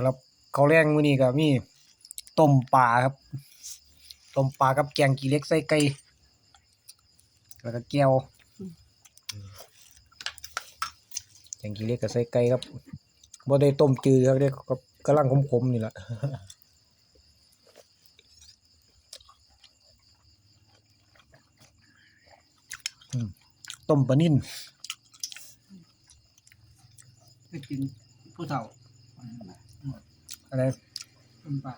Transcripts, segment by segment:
ำหรับข้าแรงมื้อนี้ก็มีต้มปลาครับต้มปลากับแกงขี้เล็กใส่ไก่แล้วก็แก้วแกงขี้เล็กกับใส่ไก่ครับบ่ได้ต้มจืดครับเรับกำลังขมๆนี่แหละต้มปลานิ่นไปกินผู้เฒ่า อะไรเป็นป่า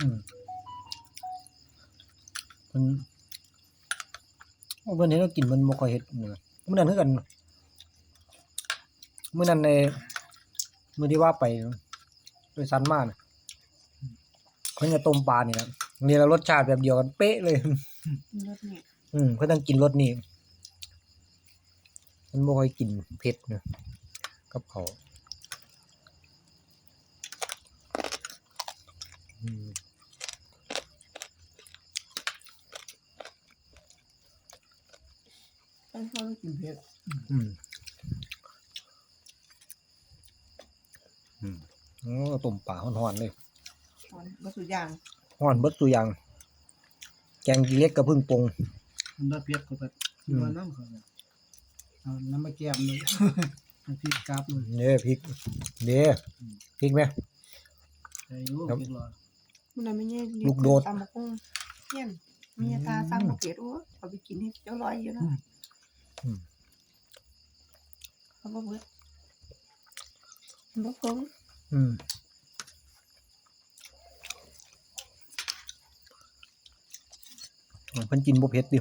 อืมมันวันนี้เรากินมันบ่ค่อยเฮ็ดนี่ล่ะมื้อนั้นคือกันมื้อนั้นในมื้อที่ว่าไปโดยสันมาน่ะเพิ่นจะต้มปลานี่ล่ะนี่ละรสชาติแบบเดียวกันเป๊ะเลยรถเนี่ยอืมเพิ่นต้องกินรสนี้มันบ่ค่อยกินเผ็ดนะกับเขา ต้องเข้าไปกินเผ็ดอืมอืมโอ้ต้มปลาฮ้อนๆเลยตอนบะสุอย่างฮ้อนเบิดตัวอย่าง แกงขี้เหล็กกับพึ่งปรุงมันได้เพียกเขาไปอืมว่าน้ำเขาเนี่ยเอาน้ำมาแก้มเลยน้ำพริกกราบเลยเด้พริกเด้พริกไหมใส่รู้ครับพริกหรอมันน่ะไม่ใช่ลูกโดด ตำบักหุ่งเยี่ยนมีตาซ้ำบักเผ็ดโอ้เอาไปกินให้เจ้าร้อยอยู่นะอืม เขาบอกว่าบักหุ่งอืมเพิ่นกินบ่เผ็ดดิ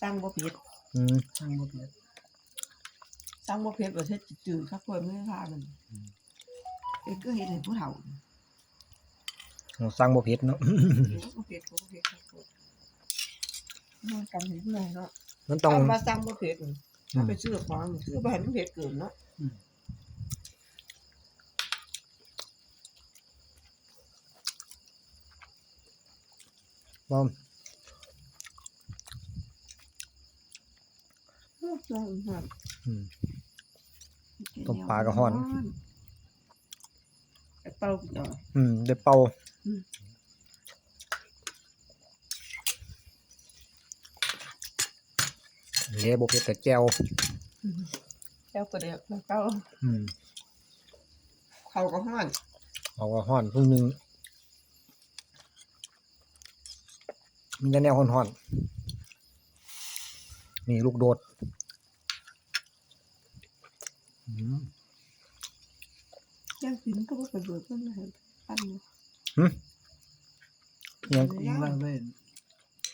สร้างบ่เผ็ดอืมช่างหมดเลยสร้างบ่เผ็ดประเทศจืดๆครับคนไม่ได้ทานมันเอ็ก็เห็นเห็นผู้เฒ่าสั่งบ่เผ็ดเนาะบ่เผ็ดบ่เผ็ดครับคนมันกันเห็นไหมเนาะ มันต้องเอามาสร้างบ่เผ็ดอืมถ้าไปซื้อของซื้อไปให้มันเผ็ดเกินเนาะบ่โอ้ยร้อนมากอืม ต้มปลาก็ฮ้อนไอ้เป่ากินเอา อืมได้เป่าอืม เด้บ่เผ็ดแต่แจ่วแก้วกระเดียกแล้วเก้าอืมเขาก็ห้อนเอาก็ฮ้อนเพิ่งนึงมีแต่แนวฮ้อนๆนี่ลูกโดดอืมย่างกินก็บ่เป็นเบิดเพิ่นเลยปั้นอยู่ยังยิงว่าเว้น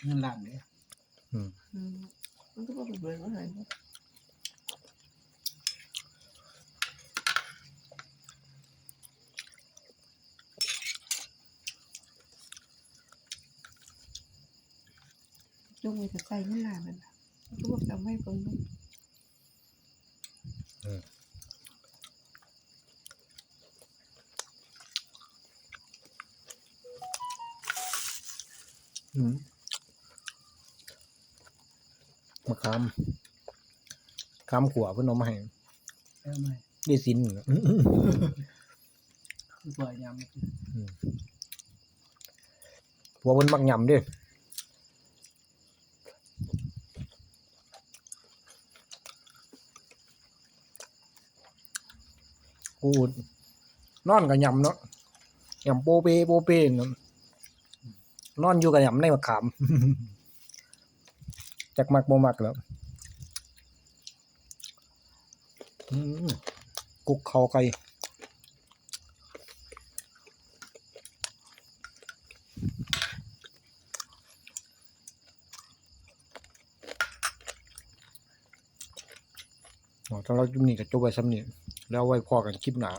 เงินล้านเนี่ยอืม อืมมันก็บ่เป็นเบิดว่าไงจงไว้แต่ใส่เงินล้านนั่นน่ะ มันก็บ่จำไว้เพิ่นเนาะอืมมะขามขามขัวเพิ่นเอามาให้เอาไหมได้สินคือปล่อยยำผัวเพิ่นมักยำเด้กูนอนกับยำเนาะยำโปเปโปเปเนาะนอนอยู่กับยำในมะขาม จักมักบ่มักแล้วอืมกุกเขาไก่อ๋อสำหรับคลิปนี้ก็จบไว้ซ้ำนี้แล้วไว้พอกันคลิปหน้า